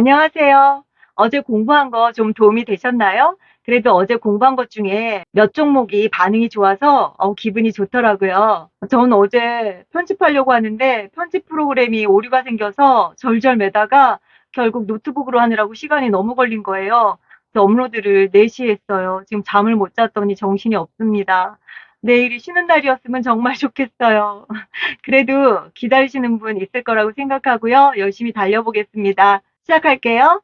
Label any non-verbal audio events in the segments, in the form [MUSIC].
안녕하세요. 어제 공부한 거 좀 도움이 되셨나요? 그래도 어제 공부한 것 중에 몇 종목이 반응이 좋아서 어, 기분이 좋더라고요. 저는 어제 편집하려고 하는데 편집 프로그램이 오류가 생겨서 절절 매다가 결국 노트북으로 하느라고 시간이 너무 걸린 거예요. 그래서 업로드를 4시에 했어요. 지금 잠을 못 잤더니 정신이 없습니다. 내일이 쉬는 날이었으면 정말 [LAUGHS] 좋겠어요. 그래도 기다리시는 분 있을 거라고 생각하고요. 열심히 달려보겠습니다. 시작할게요.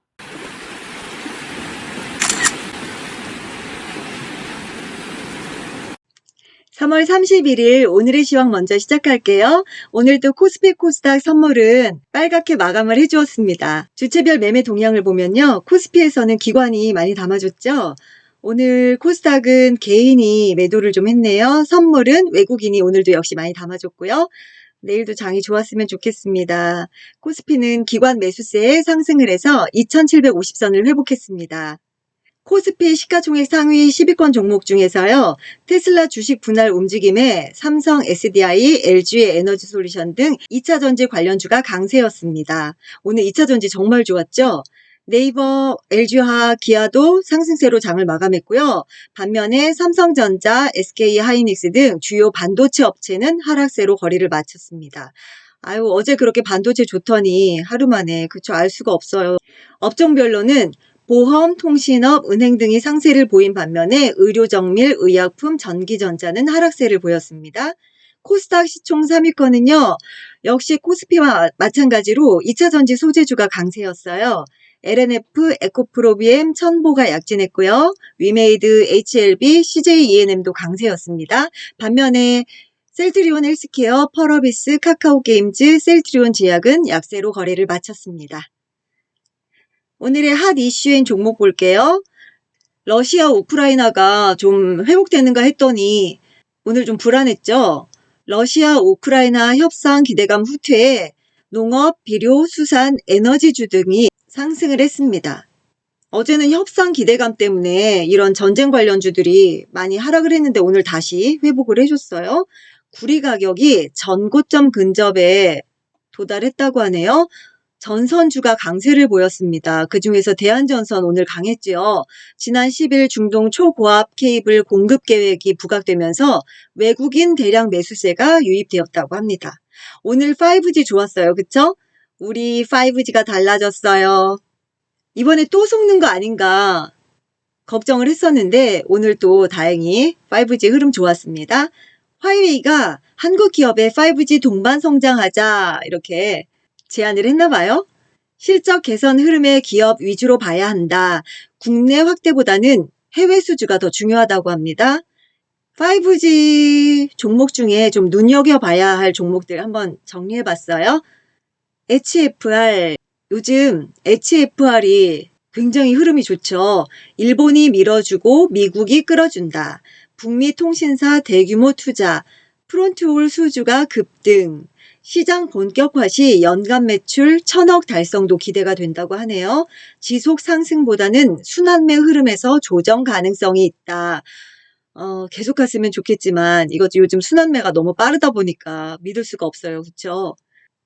삼월 31일 오늘의 시황 먼저 시작할게요. 오늘도 코스피 코스닥 선물은 빨갛게 마감을 해주었습니다. 주체별 매매 동향을 보면요. 코스피에서는 기관이 많이 담아줬죠. 오늘 코스닥은 개인이 매도를 좀 했네요. 선물은 외국인이 오늘도 역시 많이 담아줬고요. 내일도 장이 좋았으면 좋겠습니다. 코스피는 기관 매수세에 상승을 해서 2750선을 회복했습니다. 코스피 시가총액 상위 10위권 종목 중에서요. 테슬라 주식 분할 움직임에 삼성 SDI, LG의 에너지 솔루션 등 2차 전지 관련주가 강세였습니다. 오늘 2차 전지 정말 좋았죠? 네이버, LG화, 기아도 상승세로 장을 마감했고요. 반면에 삼성전자, SK 하이닉스 등 주요 반도체 업체는 하락세로 거리를 마쳤습니다. 아유, 어제 그렇게 반도체 좋더니 하루 만에 그쵸 알 수가 없어요. 업종별로는 보험, 통신업, 은행 등이 상세를 보인 반면에 의료 정밀, 의약품, 전기전자는 하락세를 보였습니다. 코스닥 시총 3위권은요. 역시 코스피와 마찬가지로 2차 전지 소재주가 강세였어요. LNF, 에코프로비엠, 천보가 약진했고요. 위메이드, HLB, CJENM도 강세였습니다. 반면에 셀트리온 헬스케어, 펄어비스, 카카오게임즈, 셀트리온 제약은 약세로 거래를 마쳤습니다. 오늘의 핫 이슈인 종목 볼게요. 러시아 우크라이나가 좀 회복되는가 했더니 오늘 좀 불안했죠. 러시아 우크라이나 협상 기대감 후퇴에 농업, 비료, 수산, 에너지주 등이 상승을 했습니다. 어제는 협상 기대감 때문에 이런 전쟁 관련주들이 많이 하락을 했는데 오늘 다시 회복을 해줬어요. 구리 가격이 전고점 근접에 도달했다고 하네요. 전선주가 강세를 보였습니다. 그 중에서 대한전선 오늘 강했지요. 지난 10일 중동 초고압 케이블 공급 계획이 부각되면서 외국인 대량 매수세가 유입되었다고 합니다. 오늘 5G 좋았어요. 그쵸? 우리 5G가 달라졌어요. 이번에 또 속는 거 아닌가 걱정을 했었는데 오늘 또 다행히 5G 흐름 좋았습니다. 화웨이가 한국 기업의 5G 동반 성장하자 이렇게 제안을 했나 봐요. 실적 개선 흐름의 기업 위주로 봐야 한다. 국내 확대보다는 해외 수주가 더 중요하다고 합니다. 5G 종목 중에 좀 눈여겨봐야 할 종목들 한번 정리해 봤어요. HFR. 요즘 HFR이 굉장히 흐름이 좋죠. 일본이 밀어주고 미국이 끌어준다. 북미 통신사 대규모 투자, 프론트홀 수주가 급등, 시장 본격화 시 연간 매출 천억 달성도 기대가 된다고 하네요. 지속 상승보다는 순환매 흐름에서 조정 가능성이 있다. 어, 계속 갔으면 좋겠지만 이것도 요즘 순환매가 너무 빠르다 보니까 믿을 수가 없어요. 그쵸?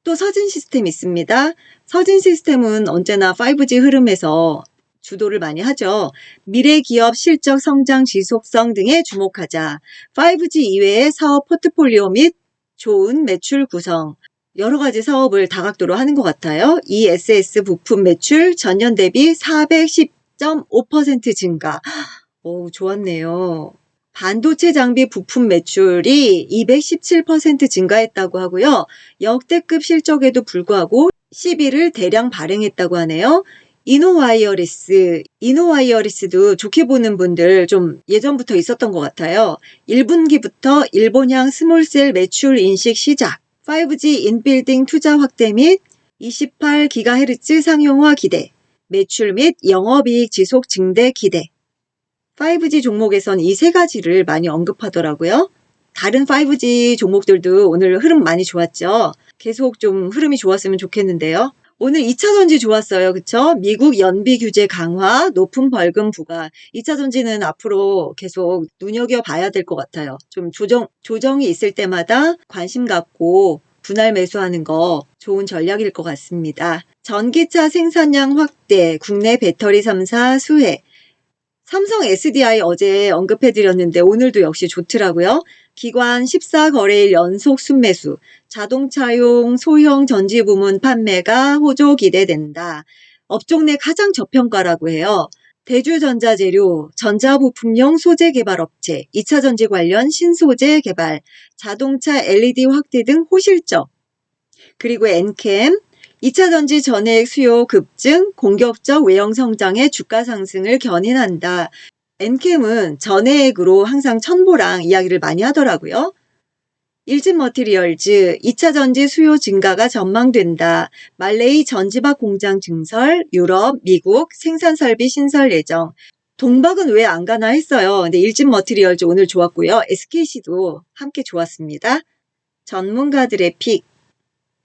또 서진 시스템 있습니다. 서진 시스템은 언제나 5G 흐름에서 주도를 많이 하죠. 미래 기업 실적 성장 지속성 등에 주목하자. 5G 이외의 사업 포트폴리오 및 좋은 매출 구성. 여러 가지 사업을 다각도로 하는 것 같아요. ESS 부품 매출 전년 대비 410.5% 증가. 오, 좋았네요. 반도체 장비 부품 매출이 217% 증가했다고 하고요. 역대급 실적에도 불구하고 11을 대량 발행했다고 하네요. 이노와이어리스, 이노와이어리스도 좋게 보는 분들 좀 예전부터 있었던 것 같아요. 1분기부터 일본향 스몰셀 매출 인식 시작, 5G 인빌딩 투자 확대 및 28GHz 상용화 기대, 매출 및 영업이익 지속 증대 기대. 5G 종목에선 이 세 가지를 많이 언급하더라고요. 다른 5G 종목들도 오늘 흐름 많이 좋았죠. 계속 좀 흐름이 좋았으면 좋겠는데요. 오늘 2차 전지 좋았어요. 그쵸? 미국 연비 규제 강화, 높은 벌금 부과. 2차 전지는 앞으로 계속 눈여겨봐야 될 것 같아요. 좀 조정, 조정이 있을 때마다 관심 갖고 분할 매수하는 거 좋은 전략일 것 같습니다. 전기차 생산량 확대, 국내 배터리 3사 수혜. 삼성 SDI 어제 언급해드렸는데 오늘도 역시 좋더라고요. 기관 14거래일 연속 순매수, 자동차용 소형 전지 부문 판매가 호조 기대된다. 업종 내 가장 저평가라고 해요. 대주전자재료, 전자부품용 소재 개발 업체, 2차 전지 관련 신소재 개발, 자동차 LED 확대 등 호실적. 그리고 엔캠, 2차 전지 전해액 수요 급증, 공격적 외형 성장의 주가 상승을 견인한다. 엔캠은 전해액으로 항상 천보랑 이야기를 많이 하더라고요. 일진 머티리얼즈 2차 전지 수요 증가가 전망된다. 말레이 전지박 공장 증설, 유럽, 미국 생산 설비 신설 예정. 동박은 왜 안 가나 했어요. 근데 일진 머티리얼즈 오늘 좋았고요. SKC도 함께 좋았습니다. 전문가들의 픽.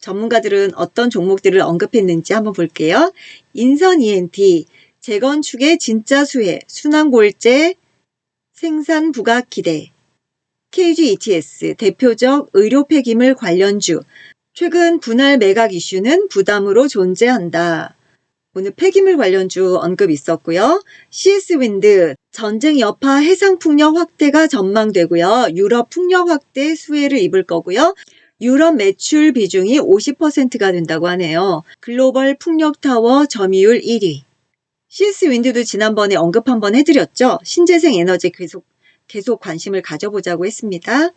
전문가들은 어떤 종목들을 언급했는지 한번 볼게요. 인선 ENT, 재건축의 진짜 수혜, 순환골재, 생산 부각 기대. KG ETS 대표적 의료 폐기물 관련주. 최근 분할 매각 이슈는 부담으로 존재한다. 오늘 폐기물 관련주 언급 있었고요. CS 윈드 전쟁 여파 해상 풍력 확대가 전망되고요. 유럽 풍력 확대 수혜를 입을 거고요. 유럽 매출 비중이 50%가 된다고 하네요. 글로벌 풍력 타워 점유율 1위. CS 윈드도 지난번에 언급 한번 해드렸죠. 신재생 에너지 계속 계속 관심을 가져보자고 했습니다.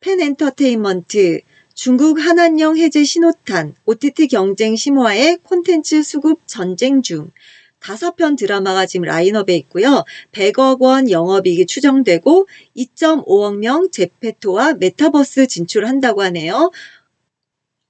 펜 엔터테인먼트, 중국 한한령 해제 신호탄, OTT 경쟁 심화에 콘텐츠 수급 전쟁 중. 다섯 편 드라마가 지금 라인업에 있고요. 100억 원 영업이익이 추정되고 2.5억 명 제페토와 메타버스 진출한다고 하네요.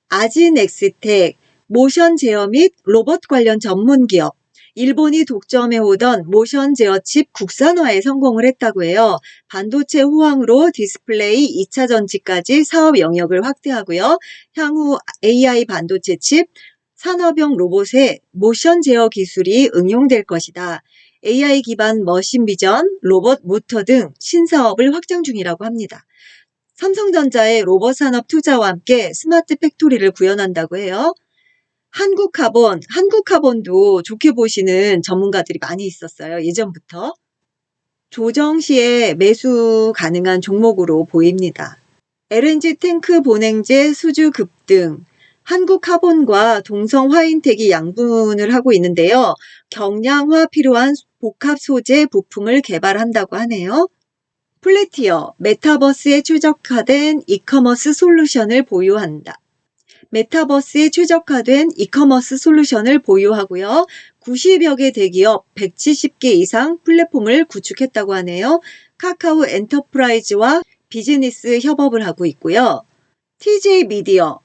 아진엑스텍, 모션 제어 및 로봇 관련 전문 기업. 일본이 독점해오던 모션 제어 칩 국산화에 성공을 했다고 해요. 반도체 호황으로 디스플레이 2차 전지까지 사업 영역을 확대하고요. 향후 AI 반도체 칩, 산업용 로봇에 모션 제어 기술이 응용될 것이다. AI 기반 머신 비전, 로봇 모터 등 신사업을 확장 중이라고 합니다. 삼성전자의 로봇 산업 투자와 함께 스마트 팩토리를 구현한다고 해요. 한국카본, 한국카본도 좋게 보시는 전문가들이 많이 있었어요. 예전부터. 조정 시에 매수 가능한 종목으로 보입니다. LNG 탱크 본행제 수주 급등, 한국카본과 동성 화인텍이 양분을 하고 있는데요. 경량화 필요한 복합 소재 부품을 개발한다고 하네요. 플래티어, 메타버스에 최적화된 이커머스 솔루션을 보유한다. 메타버스에 최적화된 이커머스 솔루션을 보유하고요. 90여 개 대기업 170개 이상 플랫폼을 구축했다고 하네요. 카카오 엔터프라이즈와 비즈니스 협업을 하고 있고요. TJ 미디어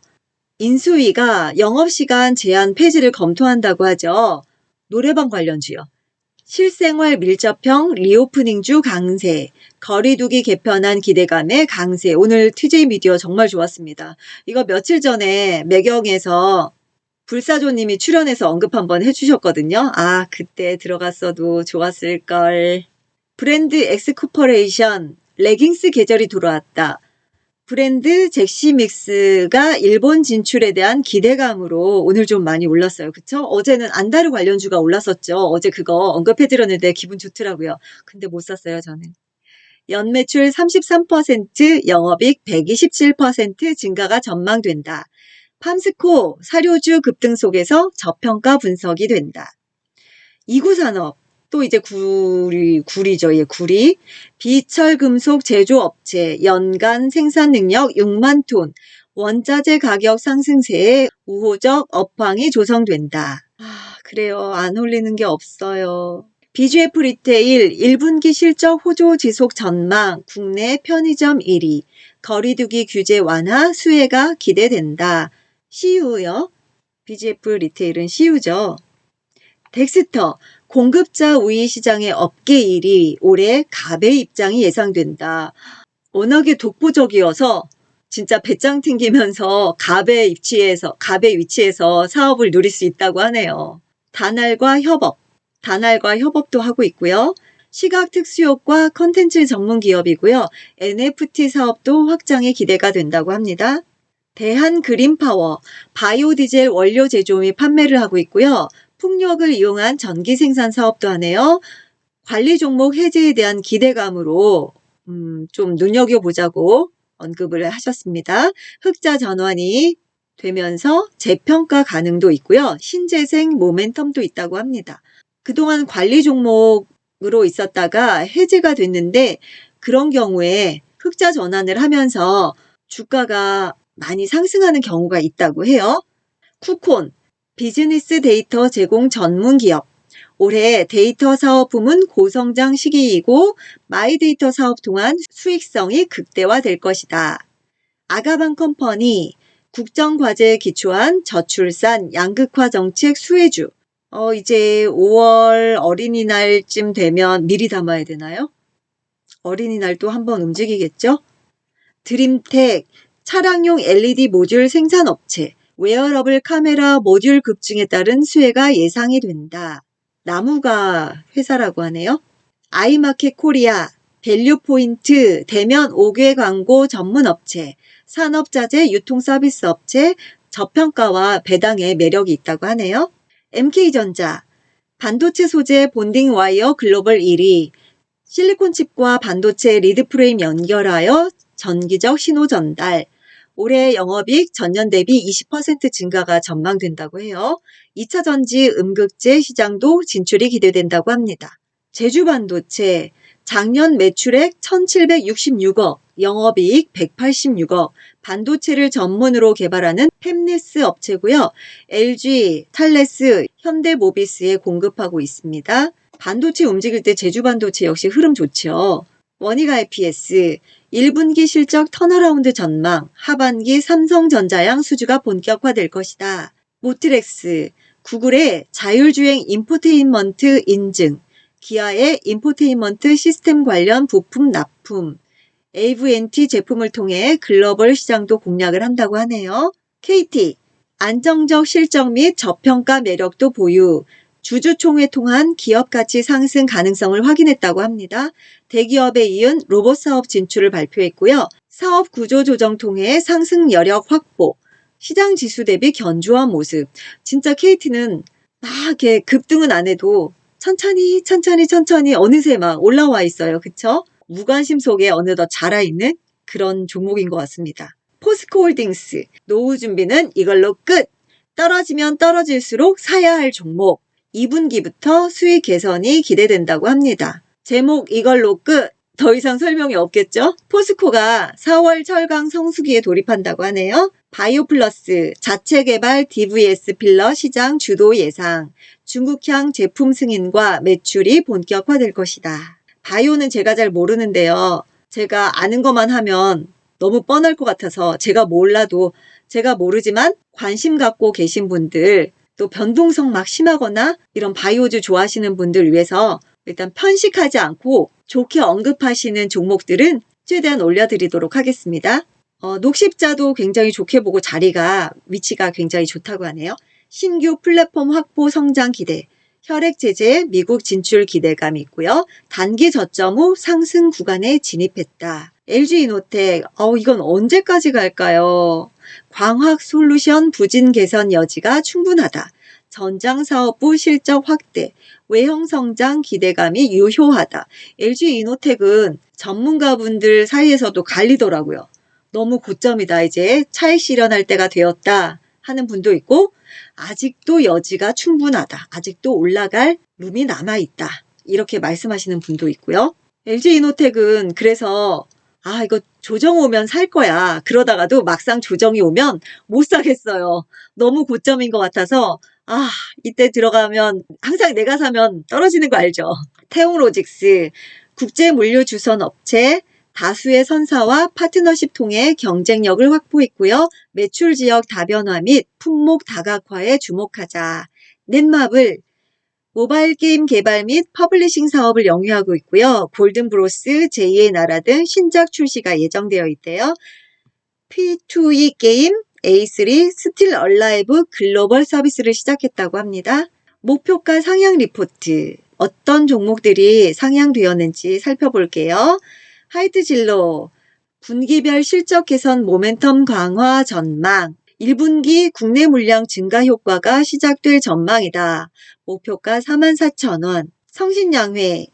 인수위가 영업시간 제한 폐지를 검토한다고 하죠. 노래방 관련주요. 실생활 밀접형 리오프닝주 강세, 거리두기 개편한 기대감의 강세. 오늘 TJ 미디어 정말 좋았습니다. 이거 며칠 전에 매경에서 불사조님이 출연해서 언급 한번 해주셨거든요. 아, 그때 들어갔어도 좋았을걸. 브랜드 엑스코퍼레이션, 레깅스 계절이 돌아왔다. 브랜드 잭시믹스가 일본 진출에 대한 기대감으로 오늘 좀 많이 올랐어요. 그쵸? 어제는 안다르 관련주가 올랐었죠. 어제 그거 언급해드렸는데 기분 좋더라고요. 근데 못 샀어요, 저는. 연매출 33%, 영업이익 127% 증가가 전망된다. 팜스코 사료주 급등 속에서 저평가 분석이 된다. 이구산업 또 이제 구리 구리죠, 예, 구리 비철 금속 제조업체 연간 생산 능력 6만 톤 원자재 가격 상승세에 우호적 업황이 조성된다. 아, 그래요. 안 올리는 게 없어요. BGF 리테일 1분기 실적 호조 지속 전망 국내 편의점 1위 거리두기 규제 완화 수혜가 기대된다. CU요. BGF 리테일은 CU죠. 덱스터 공급자 우위 시장의 업계 1위 올해 갑의 입장이 예상된다. 워낙에 독보적이어서 진짜 배짱 튕기면서 갑의 위치에서 갑의 위치에서 사업을 누릴 수 있다고 하네요. 다날과 협업, 다날과 협업도 하고 있고요. 시각 특수효과 컨텐츠 전문 기업이고요. NFT 사업도 확장에 기대가 된다고 합니다. 대한 그린파워, 바이오디젤 원료 제조 및 판매를 하고 있고요. 풍력을 이용한 전기 생산 사업도 하네요. 관리 종목 해제에 대한 기대감으로 음, 좀 눈여겨보자고 언급을 하셨습니다. 흑자 전환이 되면서 재평가 가능도 있고요. 신재생 모멘텀도 있다고 합니다. 그동안 관리 종목으로 있었다가 해제가 됐는데 그런 경우에 흑자 전환을 하면서 주가가 많이 상승하는 경우가 있다고 해요. 쿠콘, 비즈니스 데이터 제공 전문 기업. 올해 데이터 사업 부문 고성장 시기이고 마이데이터 사업 동안 수익성이 극대화될 것이다. 아가방 컴퍼니, 국정과제에 기초한 저출산 양극화 정책 수혜주. 어, 이제 5월 어린이날쯤 되면 미리 담아야 되나요? 어린이날 또 한번 움직이겠죠? 드림텍, 차량용 LED 모듈 생산업체, 웨어러블 카메라 모듈 급증에 따른 수혜가 예상이 된다. 나무가 회사라고 하네요. 아이마켓 코리아, 밸류포인트, 대면 5개 광고 전문 업체, 산업자재 유통 서비스 업체, 저평가와 배당에 매력이 있다고 하네요. MK전자, 반도체 소재 본딩 와이어 글로벌 1위, 실리콘 칩과 반도체 리드 프레임 연결하여 전기적 신호 전달, 올해 영업이익 전년 대비 20% 증가가 전망된다고 해요. 2차 전지 음극재 시장도 진출이 기대된다고 합니다. 제주 반도체 작년 매출액 1766억, 영업이익 186억, 반도체를 전문으로 개발하는 팹리스 업체고요. LG, 탈레스, 현대모비스에 공급하고 있습니다. 반도체 움직일 때 제주 반도체 역시 흐름 좋죠. 원익 IPS 1분기 실적 턴어라운드 전망, 하반기 삼성전자양 수주가 본격화될 것이다. 모트렉스, 구글의 자율주행 인포테인먼트 인증, 기아의 인포테인먼트 시스템 관련 부품 납품, AV&T 제품을 통해 글로벌 시장도 공략을 한다고 하네요. KT, 안정적 실적 및 저평가 매력도 보유, 주주총회 통한 기업 가치 상승 가능성을 확인했다고 합니다. 대기업에 이은 로봇 사업 진출을 발표했고요. 사업 구조 조정 통해 상승 여력 확보, 시장 지수 대비 견조한 모습. 진짜 KT는 막 급등은 안 해도 천천히 천천히 천천히 어느새 막 올라와 있어요. 그쵸? 무관심 속에 어느덧 자라있는 그런 종목인 것 같습니다. 포스코홀딩스, 노후 준비는 이걸로 끝! 떨어지면 떨어질수록 사야 할 종목. 2분기부터 수익 개선이 기대된다고 합니다. 제목 이걸로 끝! 더 이상 설명이 없겠죠? 포스코가 4월 철강 성수기에 돌입한다고 하네요. 바이오플러스 자체 개발 DVS 필러 시장 주도 예상. 중국향 제품 승인과 매출이 본격화될 것이다. 바이오는 제가 잘 모르는데요. 제가 아는 것만 하면 너무 뻔할 것 같아서 제가 몰라도 제가 모르지만 관심 갖고 계신 분들 또 변동성 막 심하거나 이런 바이오주 좋아하시는 분들 위해서 일단 편식하지 않고 좋게 언급하시는 종목들은 최대한 올려드리도록 하겠습니다. 어, 녹십자도 굉장히 좋게 보고 자리가 위치가 굉장히 좋다고 하네요. 신규 플랫폼 확보 성장 기대, 혈액 제재 미국 진출 기대감이 있고요. 단기 저점 후 상승 구간에 진입했다. LG 이노텍, 어, 이건 언제까지 갈까요? 광학 솔루션 부진 개선 여지가 충분하다. 전장 사업부 실적 확대, 외형 성장 기대감이 유효하다. LG 이노텍은 전문가분들 사이에서도 갈리더라고요. 너무 고점이다. 이제 차익 실현할 때가 되었다. 하는 분도 있고, 아직도 여지가 충분하다. 아직도 올라갈 룸이 남아있다. 이렇게 말씀하시는 분도 있고요. LG 이노텍은 그래서 아, 이거 조정 오면 살 거야. 그러다가도 막상 조정이 오면 못 사겠어요. 너무 고점인 것 같아서, 아, 이때 들어가면 항상 내가 사면 떨어지는 거 알죠? 태웅로직스, 국제 물류 주선 업체, 다수의 선사와 파트너십 통해 경쟁력을 확보했고요. 매출 지역 다변화 및 품목 다각화에 주목하자. 넷마블, 모바일 게임 개발 및 퍼블리싱 사업을 영위하고 있고요. 골든브로스, 제2의 나라 등 신작 출시가 예정되어 있대요. P2E 게임, A3 스틸 얼라이브 글로벌 서비스를 시작했다고 합니다. 목표가 상향 리포트. 어떤 종목들이 상향되었는지 살펴볼게요. 하이트 진로, 분기별 실적 개선 모멘텀 강화 전망. 1분기 국내 물량 증가 효과가 시작될 전망이다. 목표가 44,000원. 성신양회.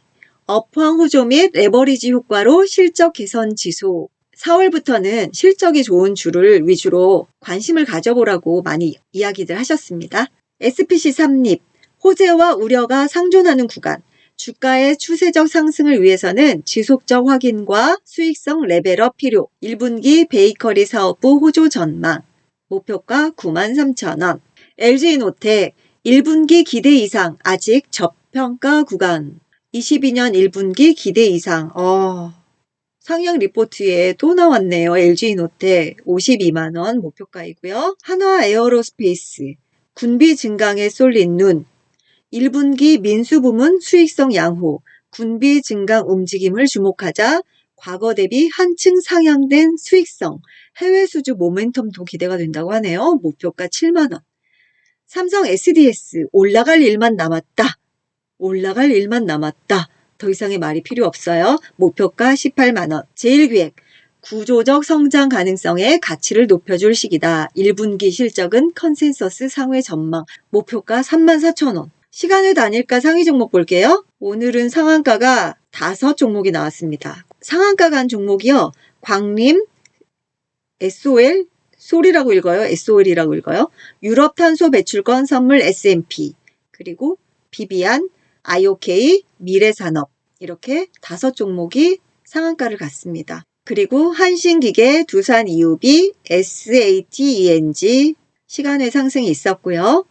업황 호조 및 레버리지 효과로 실적 개선 지속. 4월부터는 실적이 좋은 주를 위주로 관심을 가져보라고 많이 이야기들 하셨습니다. SPC 3립. 호재와 우려가 상존하는 구간. 주가의 추세적 상승을 위해서는 지속적 확인과 수익성 레벨업 필요. 1분기 베이커리 사업부 호조 전망. 목표가 93,000원. LG노텍 1분기 기대 이상 아직 저평가 구간. 22년 1분기 기대 이상. 어. 상향 리포트에 또 나왔네요. LG노텍 52만원 목표가이고요. 한화 에어로스페이스 군비 증강에 쏠린 눈 1분기 민수 부문 수익성 양호 군비 증강 움직임을 주목하자 과거 대비 한층 상향된 수익성 해외 수주 모멘텀도 기대가 된다고 하네요. 목표가 7만원. 삼성 SDS 올라갈 일만 남았다. 올라갈 일만 남았다. 더 이상의 말이 필요 없어요. 목표가 18만원. 제일기획. 구조적 성장 가능성의 가치를 높여줄 시기다. 1분기 실적은 컨센서스 상회 전망. 목표가 34,000원. 시간을 다닐까 상위 종목 볼게요. 오늘은 상한가가 다섯 종목이 나왔습니다. 상한가 간 종목이요. 광림, SOL, 솔이라고 읽어요. SOL이라고 읽어요. 유럽 탄소 배출권 선물 S&P, 그리고 비비안, IOK, 미래산업 이렇게 다섯 종목이 상한가를 갔습니다. 그리고 한신기계, 두산 EUB, SATENG 시간의 상승이 있었고요.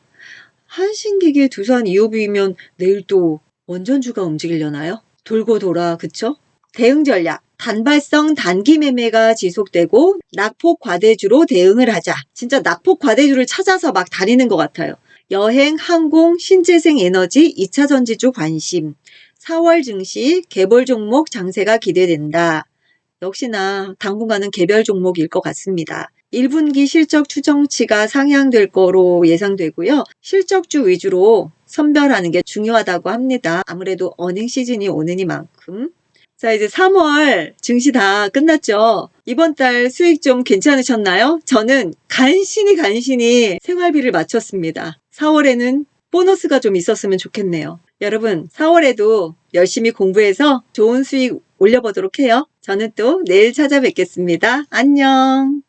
한신기계, 두산 EUB면 내일 또 원전주가 움직이려나요? 돌고 돌아, 그쵸? 대응 전략. 단발성 단기 매매가 지속되고 낙폭 과대주로 대응을 하자. 진짜 낙폭 과대주를 찾아서 막 다니는 것 같아요. 여행, 항공, 신재생 에너지, 2차 전지주 관심. 4월 증시 개별 종목 장세가 기대된다. 역시나 당분간은 개별 종목일 것 같습니다. 1분기 실적 추정치가 상향될 거로 예상되고요. 실적주 위주로 선별하는 게 중요하다고 합니다. 아무래도 어닝 시즌이 오느니만큼. 자, 이제 3월 증시 다 끝났죠? 이번 달 수익 좀 괜찮으셨나요? 저는 간신히 간신히 생활비를 마쳤습니다. 4월에는 보너스가 좀 있었으면 좋겠네요. 여러분, 4월에도 열심히 공부해서 좋은 수익 올려보도록 해요. 저는 또 내일 찾아뵙겠습니다. 안녕!